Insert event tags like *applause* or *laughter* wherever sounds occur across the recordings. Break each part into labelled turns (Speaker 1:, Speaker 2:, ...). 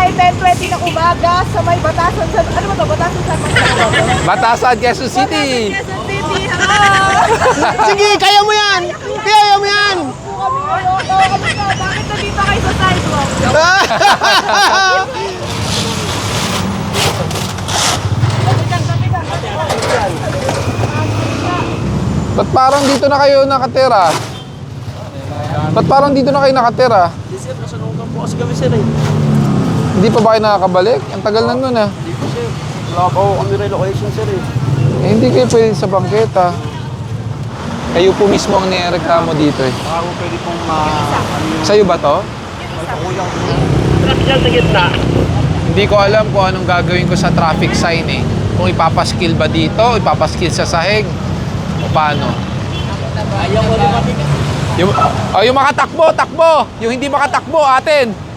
Speaker 1: ay 10.20 ng umaga sa may Batasan sa... Ano ba to? Batasan sa...
Speaker 2: Batasan, Quezon City.
Speaker 1: Quezon City! Hello! *laughs*
Speaker 3: Sige, kaya mo yan! Kaya mo yan!
Speaker 1: Bakit nandito kayo sa sidewalk? *laughs*
Speaker 2: Ba't parang dito na kayo nakatira? Ba't parang dito na kayo nakatira?
Speaker 4: Nasa nunggang po kasi kami sir eh.
Speaker 2: Hindi pa ba kayo nakakabalik? Ang tagal na nun ah.
Speaker 4: Hindi po sir. Wala pa po kami relocation sir eh.
Speaker 2: Eh, hindi kayo pwede sa bangketa. Kayo po mismo ang nireklamo dito eh.
Speaker 4: Baka po pwede pong ma...
Speaker 2: Sa'yo ba to?
Speaker 4: Traffic sa gitna.
Speaker 2: Hindi ko alam kung anong gagawin ko sa traffic sign eh. Kung ipapaskill ba dito, ipapaskill sa sahig, o paano.
Speaker 4: Ayaw ko rin.
Speaker 2: Yung, oh, yung makatakbo, takbo! Yung hindi makatakbo, atin!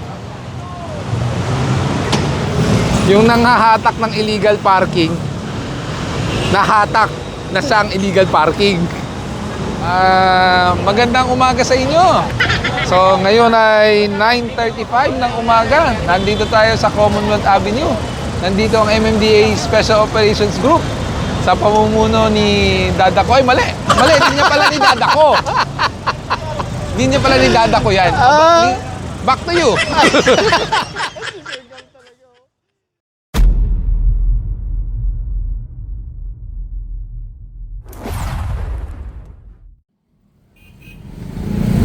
Speaker 2: Yung nanghahatak ng illegal parking, nahatak na siyang illegal parking. Ah, magandang umaga sa inyo. So, ngayon ay 9.35 ng umaga. Nandito tayo sa Commonwealth Avenue. Nandito ang MMDA Special Operations Group sa pamumuno ni Dada ko. Ay, mali! Mali! Hindi niya pala ni Dada ko. Hindi niya pala ni Dada ko yan. Ni- Back to you. *laughs*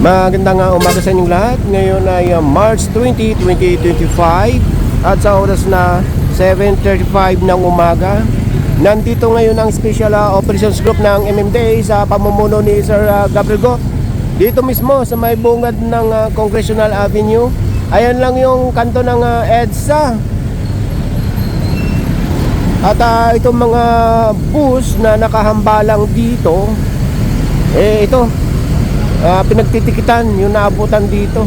Speaker 3: Magandang uh, umaga sa inyong lahat. Ngayon ay uh, March 20, 2025 at sa oras na 7.35 ng umaga. Nandito ngayon ang Special uh, Operations Group ng MMDA sa pamumuno ni Sir uh, Gabriel Go. Dito mismo sa may bungad ng Congressional Avenue. Ayan lang yung kanto ng EDSA. At uh, itong mga bus na nakahambalang dito, eh ito, Ah, pinagtitikitan yung naabutan dito.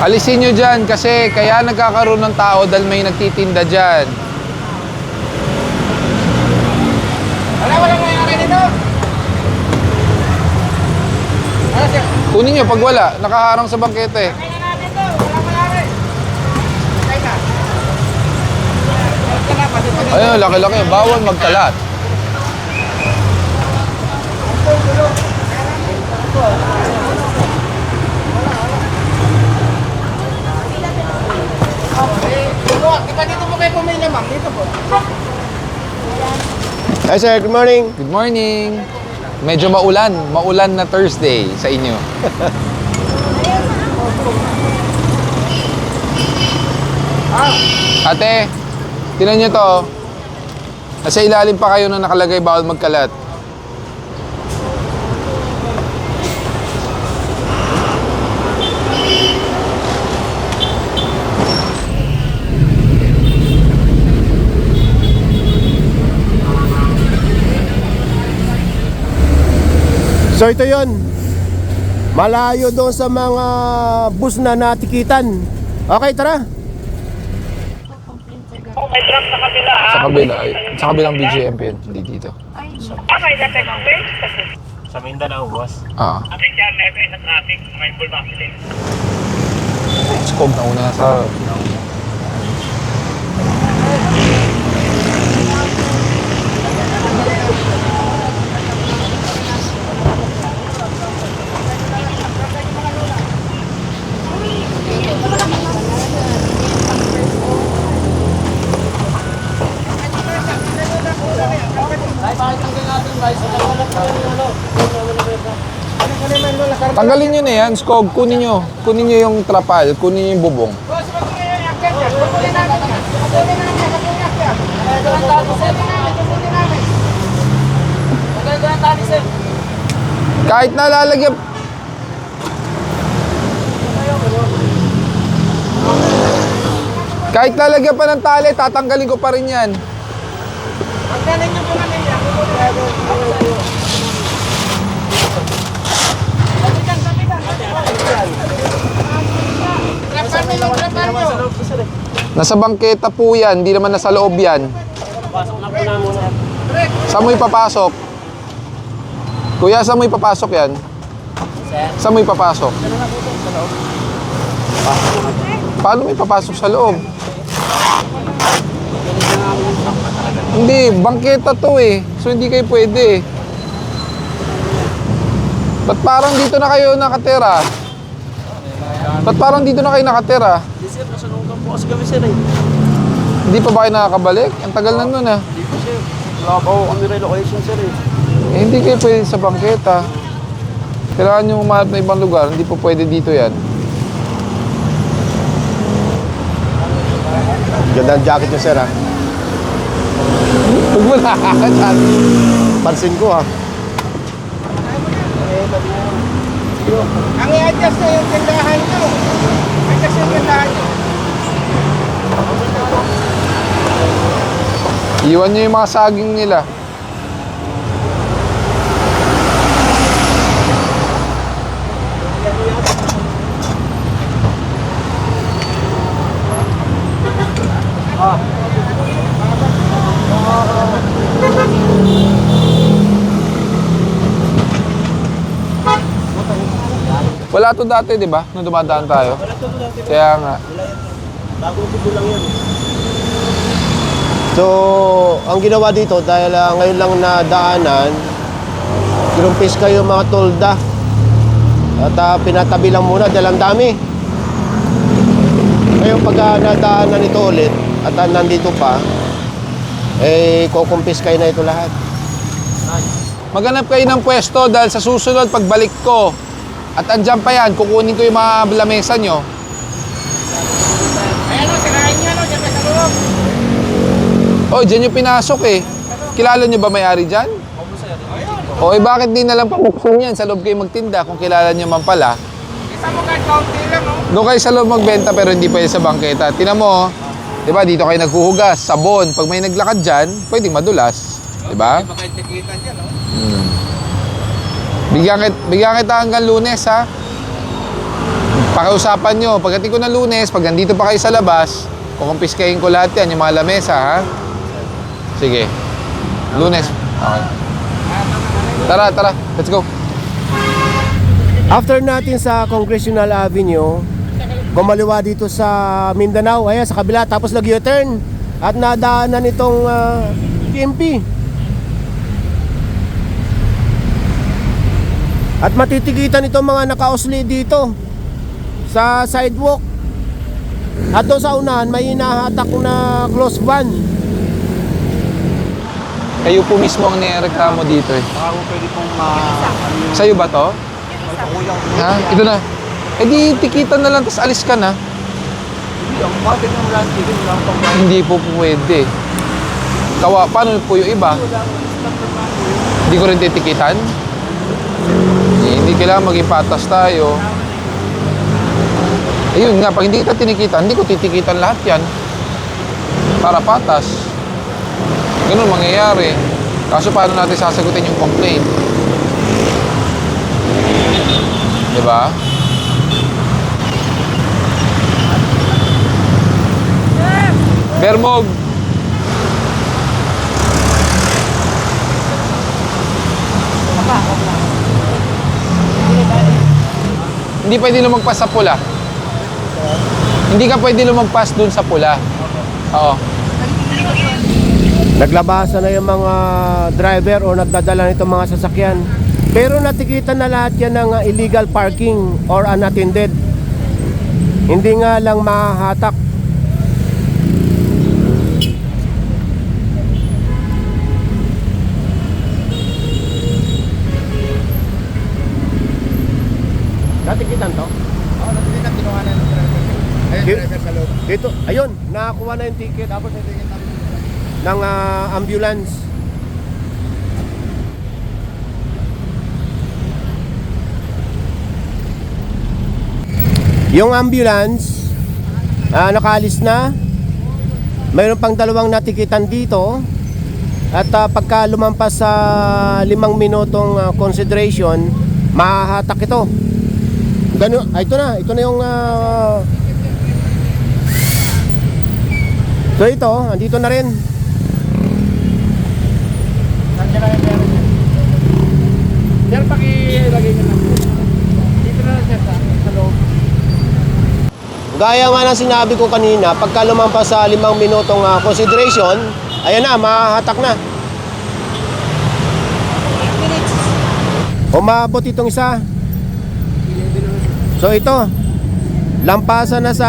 Speaker 2: Alisin nyo dyan kasi kaya nagkakaroon ng tao dahil may nagtitinda dyan. Kunin nyo pag wala, nakaharang sa bangkete. Ayun, laki-laki. Bawal magkalat.
Speaker 3: Hi sir, good morning.
Speaker 2: Good morning. Medyo maulan. Maulan na Thursday sa inyo. Ate, tinan nyo to. Nasa ilalim pa kayo na nakalagay bawal magkalat.
Speaker 3: So ito yon. Malayo doon sa mga bus na natikitan. Okay, tara.
Speaker 4: May truck sa kabila
Speaker 2: Sa kabila, ay, sa kabilang BGMP yun, hindi dito.
Speaker 4: Okay, that's Sa Mindanao, boss.
Speaker 2: Ah,
Speaker 4: Ating dyan, may na traffic. May full accident.
Speaker 2: skog na una sa... Tanggalin nyo na yan, skog. Kunin nyo. Kunin nyo yung trapal. Kunin nyo yung bubong. Kahit nalalagyan... Kahit lalagyan pa ng tali, tatanggalin ko pa rin yan. Nasa bangketa po yan, hindi naman nasa loob yan.
Speaker 4: Pasok na.
Speaker 2: Saan mo ipapasok? Kuya, saan mo ipapasok yan? Saan mo ipapasok? Paano mo ipapasok sa loob? Hindi, bangketa to eh. So hindi kayo pwede. Ba't parang dito na kayo nakatira? Ba't parang dito na kayo nakatira?
Speaker 4: Hindi sir, nasa lungkang po kasi kami sir eh.
Speaker 2: Hindi pa ba kayo nakakabalik? Ang tagal na nun ah.
Speaker 4: Hindi po sir. Wala pa po kami relocation sir eh.
Speaker 2: Eh, hindi kayo pwede sa bangketa. Kailangan nyo umanap na ibang lugar. Hindi po pwede dito yan.
Speaker 3: Ganda ang jacket niyo, sir, ha?
Speaker 2: Huwag mo nakakachat.
Speaker 3: Pansin ko, ha?
Speaker 1: Ang i-adjust na yung tindahan nyo. Adjust yung tindahan nyo.
Speaker 2: Iwan nyo yung mga saging nila. Wala to dati, di ba? Nung dumadaan tayo. Kaya nga.
Speaker 3: So, ang ginawa dito, dahil ah, ngayon lang nadaanan, kinumpis kayo mga tolda. At ah, pinatabi lang muna dahil ang dami. Ngayon pag ah, nadaanan ito ulit, at ah, nandito pa, eh, kukumpis kayo na ito lahat.
Speaker 2: Maghanap kayo ng pwesto dahil sa susunod pagbalik ko at andyan pa yan, kukunin ko yung mga lamesa nyo.
Speaker 1: Ayan o, sirain nyo no, dyan sa loob.
Speaker 2: Oh, dyan yung pinasok eh. Kilala nyo ba may-ari dyan? O eh bakit di na lang pabuksan yan? Sa loob kayo magtinda kung kilala nyo man pala.
Speaker 1: Isa mo kahit kaunti lang oh.
Speaker 2: Doon kayo sa loob magbenta pero hindi pwede sa bangketa. Tinan mo, di ba dito kayo naghuhugas, sabon. Pag may naglakad dyan, pwedeng madulas. Di ba?
Speaker 1: Baka itikitan dyan oh.
Speaker 2: Bigyan, kit, bigyan kita hanggang lunes ha. Pakiusapan nyo, pagdating ko ng lunes, pag nandito pa kayo sa labas, kukumpiskahin ko lahat yan, yung mga lamesa ha. Sige. Lunes. Okay. Tara, tara. Let's go.
Speaker 3: After natin sa Congressional Avenue, gumaliwa dito sa Mindanao, ayan sa kabila, tapos nag-U-turn at nadaanan itong ah, PMP. At matitikitan itong mga nakausli dito sa sidewalk. At doon sa unahan, may hinahatak na close van.
Speaker 2: Kayo po mismo ang nireklamo dito eh.
Speaker 4: Baka po pwede pong ma...
Speaker 2: Sa'yo ba to? Ha? Ito na. Eh di, tikitan na lang, tapos alis ka na.
Speaker 4: Hindi
Speaker 2: po pwede. Kawa, paano po yung iba? Hindi ko rin titikitan? Eh, hindi kailangan maging patas tayo. Ayun nga, pag hindi kita tinikitan, hindi ko titikitan lahat yan. Para patas. Ganun mangyayari. Kaso paano natin sasagutin yung complaint? Di ba? Bermog! Hindi pwede lumagpas sa pula. Hindi ka pwede lumagpas dun sa pula. Oo.
Speaker 3: Naglabasan na yung mga driver o nagdadala nito mga sasakyan. Pero natikitan na lahat yan ng uh, illegal parking or unattended. Hindi nga lang mahahatak. Dito, ayun, nakakuha na yung ticket. Tapos ng ah, ambulance. Yung ambulance, ah, nakaalis na. Mayroon pang dalawang natikitan dito. At ah, pagka lumampas sa limang minutong ah, consideration, mahahatak ito. Ganun, ah, ito na, ito na yung ah, So ito, andito na rin.
Speaker 1: Nandiyan na yung niya. Sir, pakilagay niyo lang. Dito na lang sir sa, sa loob.
Speaker 3: Gaya nga ng sinabi ko kanina, pagka lumampas sa limang minutong ah, consideration, ayan na, mahahatak na. Umabot itong isa. So ito, lampasan na sa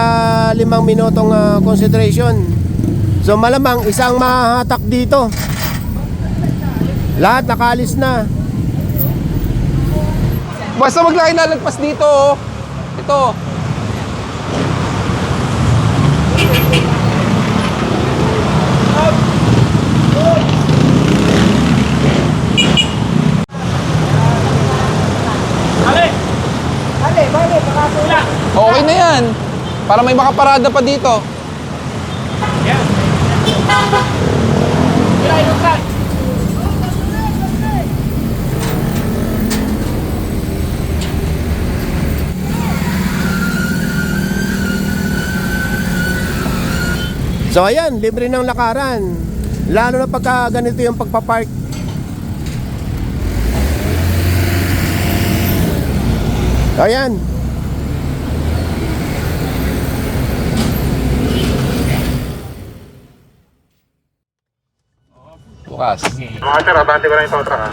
Speaker 3: limang minutong ah, consideration. So malamang isang mahahatak dito. Lahat nakalis na.
Speaker 2: Basta wag lang ilalagpas dito. oh. Ito. Okay na yan. Para may makaparada pa dito.
Speaker 3: So ayan, libre ng lakaran. Lalo na pagka ganito yung pagpapark. Ayan.
Speaker 2: Bukas.
Speaker 5: Mga sir, abante ko lang yung totra ha.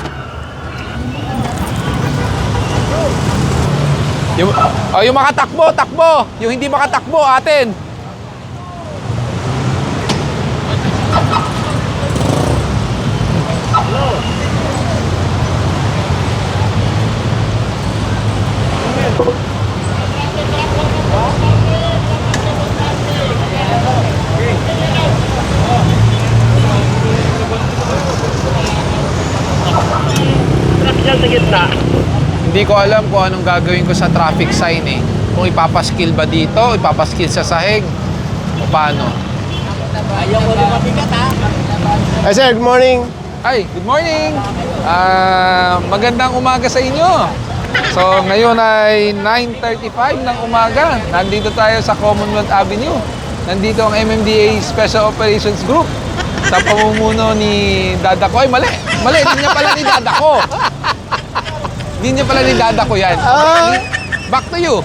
Speaker 2: Yung, oh, yung makatakbo, takbo. Yung hindi makatakbo, atin. Hindi ko alam kung anong gagawin ko sa traffic sign eh. Kung ipapaskill ba dito, ipapaskill sa sahig, o paano.
Speaker 3: Hey sir, good morning.
Speaker 2: Ay, good morning! Ah, magandang umaga sa inyo. So, ngayon ay 9.35 ng umaga. Nandito tayo sa Commonwealth Avenue. Nandito ang MMDA Special Operations Group sa pamumuno ni Dada ko. Ay, mali! Mali! Hindi niya pala ni Dada ko. Hindi niya pala ni Dada ko yan. Back to you.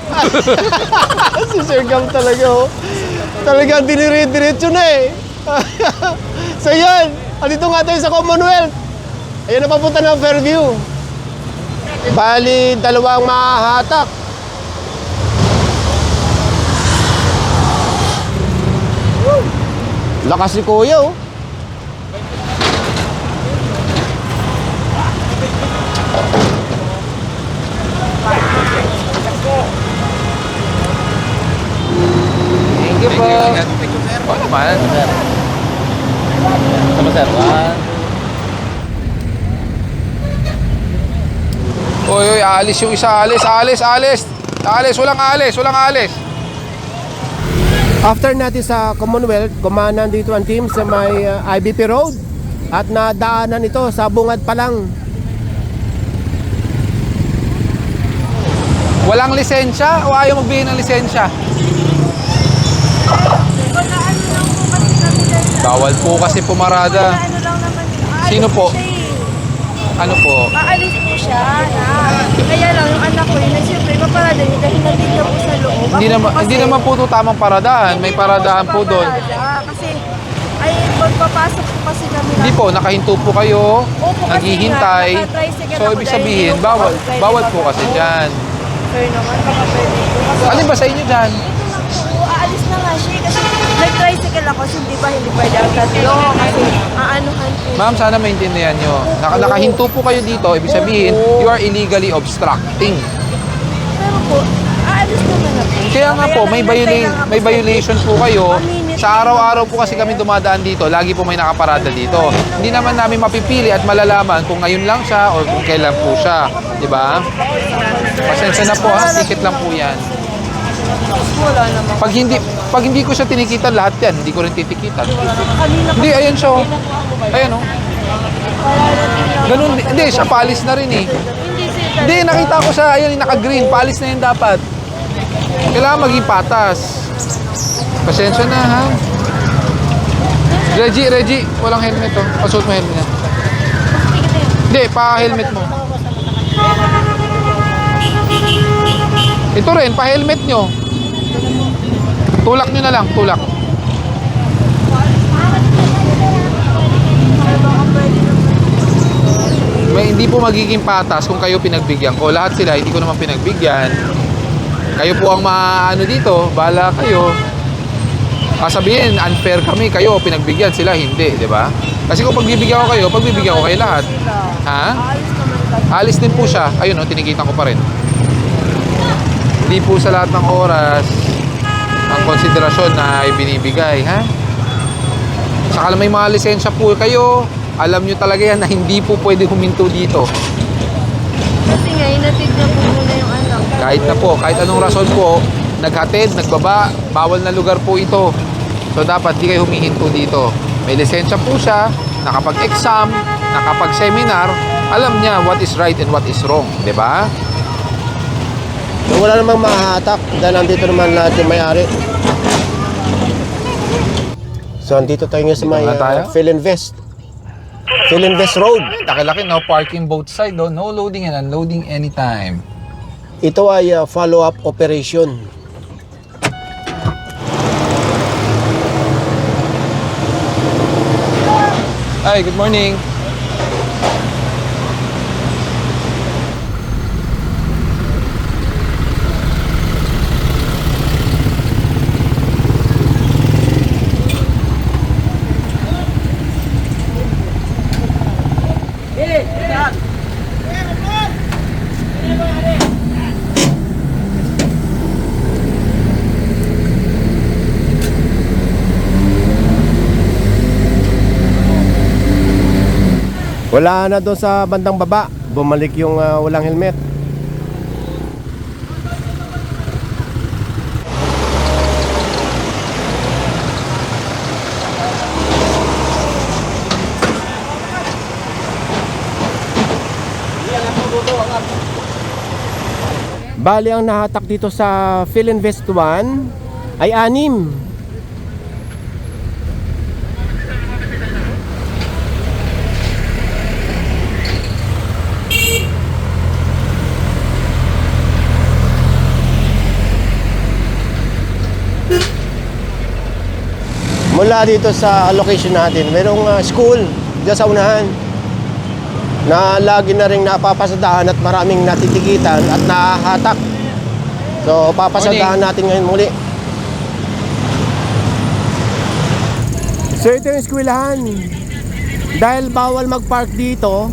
Speaker 2: *laughs*
Speaker 3: si Sir Gam talaga oh. Talagang dinire-diretso na eh. *laughs* so yan, andito nga tayo sa Commonwealth. Ayan na papunta ng Fairview. Bali, dalawang mahahatak. Lakas ni Kuya oh.
Speaker 2: Thank you po. Oo naman.
Speaker 4: Sama sir, one.
Speaker 2: Uy, uy, alis yung isa. Alis, alis, alis. Alis, walang alis, walang alis.
Speaker 3: After natin sa Commonwealth, kumanan dito ang team sa may uh, IBP Road at nadaanan ito sa bungad pa lang.
Speaker 2: Walang lisensya o ayaw magbigay ng lisensya?
Speaker 6: Wala lang po kasi kami dahil
Speaker 2: Bawal po kasi pumarada.
Speaker 6: ano lang naman aalis
Speaker 2: Sino po?
Speaker 6: siya eh.
Speaker 2: Ano po?
Speaker 6: Aalis po siya na. Kaya lang yung anak ko yun, siyempre paparada niya dahil nandito po sa loob.
Speaker 2: Hindi
Speaker 6: Ako
Speaker 2: naman,
Speaker 6: po
Speaker 2: hindi
Speaker 6: kasi-
Speaker 2: naman po ito tamang paradahan. May
Speaker 6: Hindi po
Speaker 2: paradahan po doon.
Speaker 6: paparada Kasi ay magpapasok po kasi kami
Speaker 2: Hindi po, nakahinto po kayo,
Speaker 6: Opo, kasi
Speaker 2: naghihintay.
Speaker 6: nga, naka-tricycle
Speaker 2: So,
Speaker 6: ako
Speaker 2: ibig
Speaker 6: dahil
Speaker 2: sabihin, bawal. Bawal po kasi dyan.
Speaker 6: Sir naman, baka pwede po. Kasi
Speaker 2: Alin ba sa inyo dyan?
Speaker 6: po, aalis na nga siya eh, kasi nag-tricycle ako, so hindi ba hindi pwede ang tatlo kasi aanuhan po.
Speaker 2: Ma'am, sana maintindihan nyo. Naka, nakahinto po kayo dito, ibig sabihin, you are illegally obstructing.
Speaker 6: Pero po, aalis naman na po.
Speaker 2: Kaya nga po, may,
Speaker 6: lang,
Speaker 2: viola-
Speaker 6: lang
Speaker 2: may
Speaker 6: ako
Speaker 2: violation po kayo. Sa araw-araw po kasi kami dumadaan dito, lagi po may nakaparada dito. Hindi naman namin mapipili at malalaman kung ngayon lang siya o kung kailan po siya. Di ba? Pasensya na po ha, ticket lang po yan.
Speaker 6: Wala naman.
Speaker 2: Pag hindi, pag hindi ko siya tinikitan lahat yan, hindi ko rin titikitan. Hindi, ayan siya. oh. Ayan o.
Speaker 6: wala na din lang.
Speaker 2: Ganun, hindi, siya palis na rin eh.
Speaker 6: Hindi
Speaker 2: nakita ko siya, ayun, yung naka-green, palis na yun dapat. Kailangan maging patas. Pasensya na ha. Reggie, Reggie, walang helmet oh. Pasuot mo helmet niya. Hindi, pa-helmet mo. Ito rin, pa-helmet nyo. Tulak nyo na lang, tulak. May hindi po magiging patas kung kayo pinagbigyan ko. Lahat sila, hindi ko naman pinagbigyan. Kayo po ang maano dito, bala kayo. Kasabihin, unfair kami, kayo pinagbigyan sila, hindi, di ba? Kasi kung pagbibigyan ko kayo, pagbibigyan ko kayo lahat. Ha? Alis din po siya. Ayun, oh, tinikitan ko pa rin. Hindi po sa lahat ng oras ang konsiderasyon na ibinibigay, ha? Saka may mga lisensya po kayo, alam nyo talaga yan na hindi po pwede huminto dito.
Speaker 6: Kasi nga, inatid na po muna yung anak.
Speaker 2: Kahit na po, kahit anong rason po, naghatid, nagbaba, bawal na lugar po ito. So dapat di kayo humihinto dito. May lisensya po siya, nakapag-exam, nakapag-seminar, alam niya what is right and what is wrong, di ba?
Speaker 3: So, wala namang mahahatak dahil nandito naman lahat yung may-ari. So, andito tayo ngayon sa may
Speaker 2: nga tayo?
Speaker 3: uh, Philinvest. Philinvest Road.
Speaker 2: Laki-laki, no parking both side, oh. no loading and unloading anytime.
Speaker 3: Ito ay uh, follow-up operation.
Speaker 2: Hi, good morning.
Speaker 3: Wala na doon sa bandang baba. Bumalik yung uh, walang helmet. Bali ang nahatak dito sa Philinvest 1 ay anim. Mula dito sa location natin, merong uh, school dyan sa unahan na lagi na rin napapasadahan at maraming natitikitan at nahahatak. So, papasadahan natin ngayon muli. So, ito yung eskwelahan. Dahil bawal mag-park dito,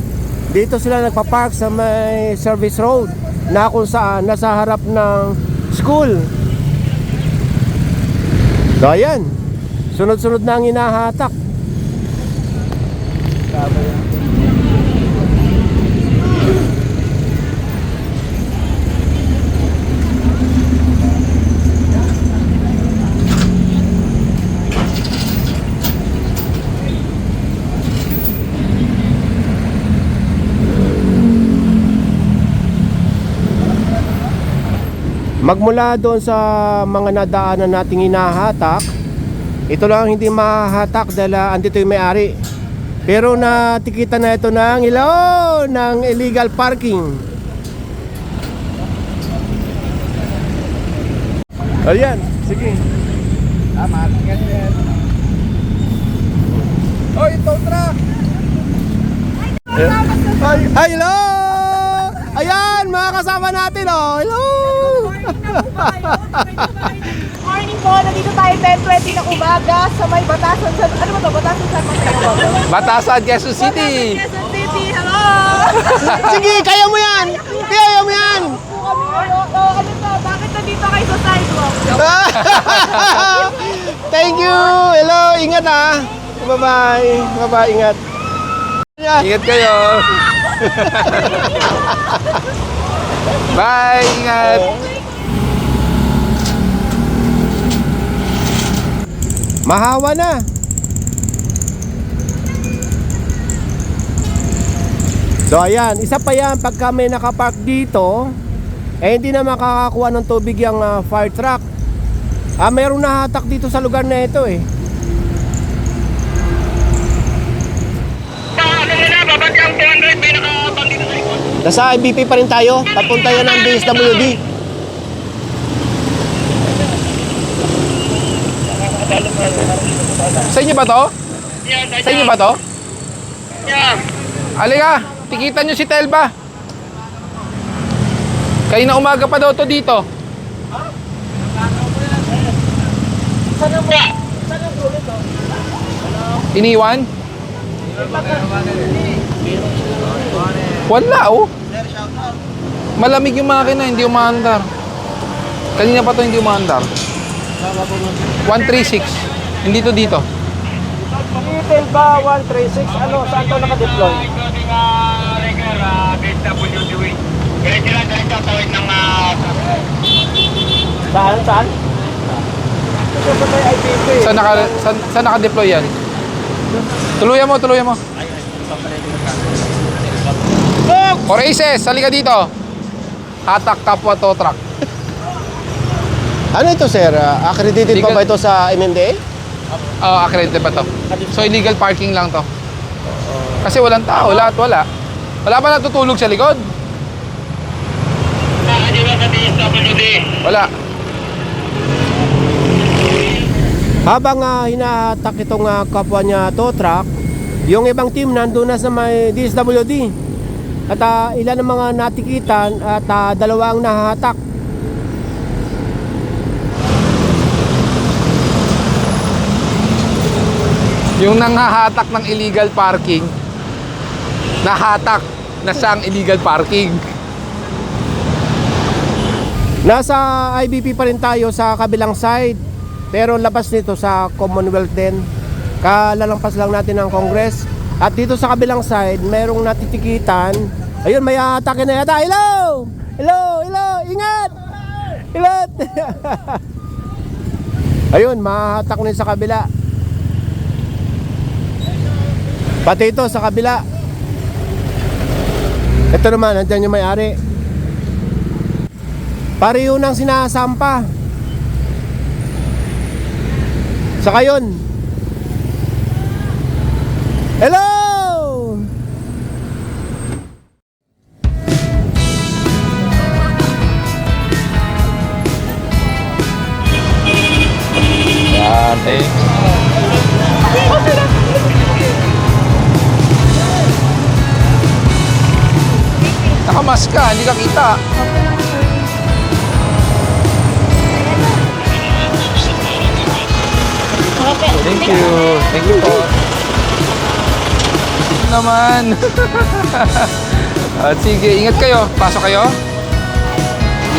Speaker 3: dito sila nagpa-park sa may service road na kung saan nasa harap ng school. So, ayan. Sunod-sunod na ang hinahatak. Magmula doon sa mga nadaanan nating hinahatak, ito lang ang hindi mahahatak dahil ah, andito yung may-ari. Pero natikita na ito ng ilaw ng illegal parking. Ayan, sige.
Speaker 1: Tama, ingat yan.
Speaker 2: Oy, tow truck!
Speaker 3: Ay, hello! Ayan, mga kasama natin, oh. Hello!
Speaker 6: Morning po, nandito tayo 10.20 ng umaga sa may Batasan sa... Ano ba to? Batasan sa Mateo.
Speaker 2: Batasan, Quezon City!
Speaker 6: Quezon City, hello!
Speaker 3: Sige, kaya mo yan! Kaya mo yan!
Speaker 6: ano to? Bakit nandito kayo sa sidewalk? *laughs*
Speaker 3: Thank you! Hello, ingat ah! Bye-bye! Bye-bye, ingat!
Speaker 2: Ingat kayo! *laughs* Bye! Ingat!
Speaker 3: Mahawa na. So ayan, isa pa yan pagka may nakapark dito, eh hindi na makakakuha ng tubig yung uh, fire truck. Ah, mayroong nahatak dito sa lugar na ito eh. Nasa IBP pa rin tayo, papunta yan ng DSWD.
Speaker 2: Sa inyo ba to? Sa inyo ba to? Halika, tikitan nyo si Telba. Kayo na umaga pa daw to dito. Iniwan? Wala oh. Malamig yung makina, hindi umaandar. Kanina pa to hindi umaandar. 136. Hindi to dito.
Speaker 3: Itel ba 136? Ano? Saan to nakadeploy? Saan? Saan?
Speaker 2: Saan naka saan, saan naka-deploy yan? Tuluyan mo, tuluyan mo. For aces, halika dito. Hatak kapwa tow truck.
Speaker 3: Ano ito sir? Uh, accredited
Speaker 2: Legal-
Speaker 3: pa ba ito sa MMDA?
Speaker 2: Oh, accredited ba to? So illegal parking lang to. Kasi walang tao, lahat wala. Wala ba natutulog sa likod? Wala.
Speaker 3: Habang uh, hinahatak itong ah, kapwa niya tow truck, yung ibang team nandun na sa may DSWD. At ah, ilan ang mga natikitan at ah, dalawa ang nahahatak.
Speaker 2: Yung nanghahatak ng illegal parking, nahatak na siyang illegal parking.
Speaker 3: Nasa IBP pa rin tayo sa kabilang side. Pero labas nito sa Commonwealth din. Kalalampas lang natin ng Congress. At dito sa kabilang side, merong natitikitan. Ayun, may atake na yata. Hello! Hello! Hello! Ingat! Ingat! *laughs* Ayun, mahatak na sa kabila. Pati ito sa kabila. Ito naman, nandyan yung may-ari. Pareho nang sinasampa. Saka yun. Hello!
Speaker 2: You. Thank you po. Naman. *laughs* At sige, ingat kayo. Pasok kayo.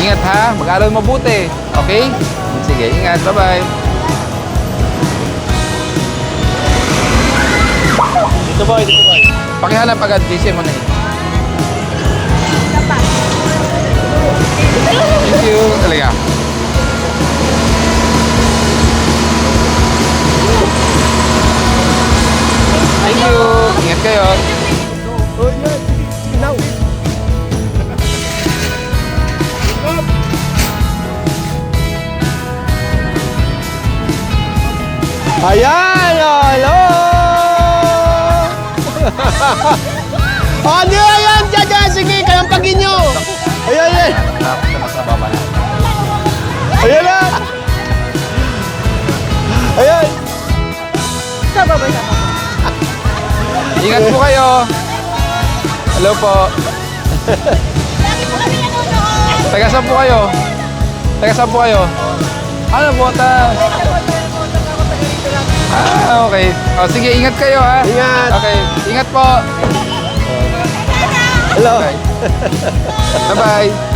Speaker 2: Ingat ha. Mag-aral mabuti. Okay? Sige, ingat. Bye-bye.
Speaker 4: Dito boy, dito boy.
Speaker 2: Pakihanap agad. DC mo na eh. Thank you. Talaga. Thank you. Ingat kayo.
Speaker 3: Oh, yun. Now. Ayan! Hello! *laughs* di ayan! Diyan, diyan! Sige, kalampagin nyo! Ayan, ayan! Ayan na! Ayan!
Speaker 6: Sa baba, sa baba.
Speaker 2: Ingat po kayo. Hello po. Taga saan po kayo? Taga saan po kayo? Ano po? Ta ah, okay. O, sige, ingat kayo ha.
Speaker 3: Ingat.
Speaker 2: Okay, ingat po.
Speaker 3: Hello!
Speaker 2: Okay. Bye-bye.